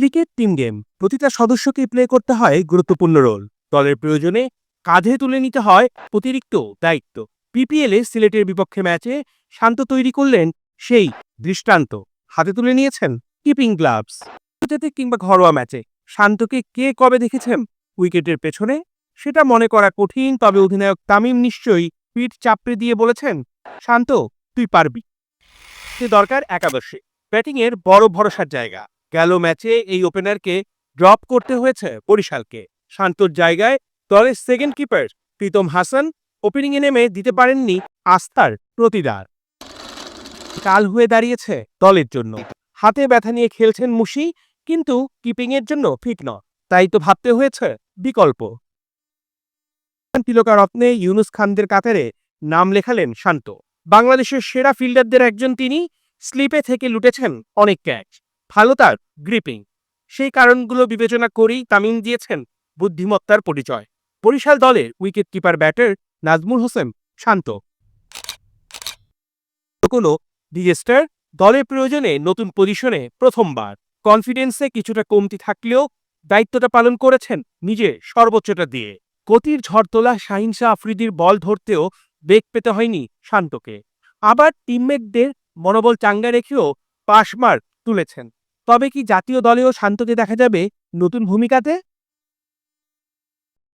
Cricket team game. প্রতিটা সদস্যকে play করতে হয় গুরুত্বপূর্ণ রোল দলের প্রয়োজনে কাঁধে তুলে নিতে হয় অতিরিক্ত দায়িত্ব। পিপিএলে সিলেটের বিপক্ষে ম্যাচে শান্ত তৈরি করলেন সেই দৃষ্টান্ত। হাতে তুলে নিয়েছেন কিপিং গ্লাভস ক্রিকেটে কিংবা ঘরোয়া ম্যাচে শান্তকে কে কবে দেখেছেন? উইকেটের পেছনে? সেটা মনে করা কঠিন, তবে অধিনায়ক তামিম নিশ্চয়ই পিঠ চাপড়ে দিয়ে বলেছেন, শান্ত, তুই পারবি। সে দরকার একাদশে। ব্যাটিংয়ের বড় ভরসার জায়গা। গেল ম্যাচে এই ওপেনারকে ড্রপ করতে হয়েছে বরিশালকে। শান্তর জায়গায় দলের সেকেন্ড কিপার প্রীতম হাসান ওপেনিংয়ে নেমে দিতে পারেননি আস্থার প্রতিদার। কাল হয়ে দাঁড়িয়েছে দলের জন্য। হাতে ব্যথা নিয়ে খেলছেন মুশি, কিন্তু কিপিংয়ের জন্য ফিট ন তাই তো ভাবতে হয়েছে বিকল্প। তিলকা রত্নে ইউনুস খানদের কাতারে নাম লেখালেন শান্ত। বাংলাদেশের সেরা ফিল্ডারদের একজন তিনি, স্লিপে থেকে লুটেছেন অনেক ক্যাচ ভালো তার, গ্রিপিং। সেই কারণগুলো বিবেচনা করেই তামিম দিয়েছেন বুদ্ধিমত্তার পরিচয়। বরিশাল দলের wicket keeper batter Najmul Hossain Shanto. Disaster দলের প্রয়োজনে নতুন পজিশনে প্রথমবার। কনফিডেন্সে কিছুটা কমতি থাকলেও দায়িত্বটা পালন করেছেন নিজে সর্বোচ্চটা দিয়ে। গতির ঝড় তোলা শাহিন শাহ আফ্রিদির বল ধরতেও বেগ পেতে হয়নি শান্তকে। আবার টিমমেটদের মনোবল চাঙ্গা রেখেও পাশমার তুলেছেন। তবে কি জাতীয় দলেও শান্তকে দেখা যাবে নতুন ভূমিকাতে?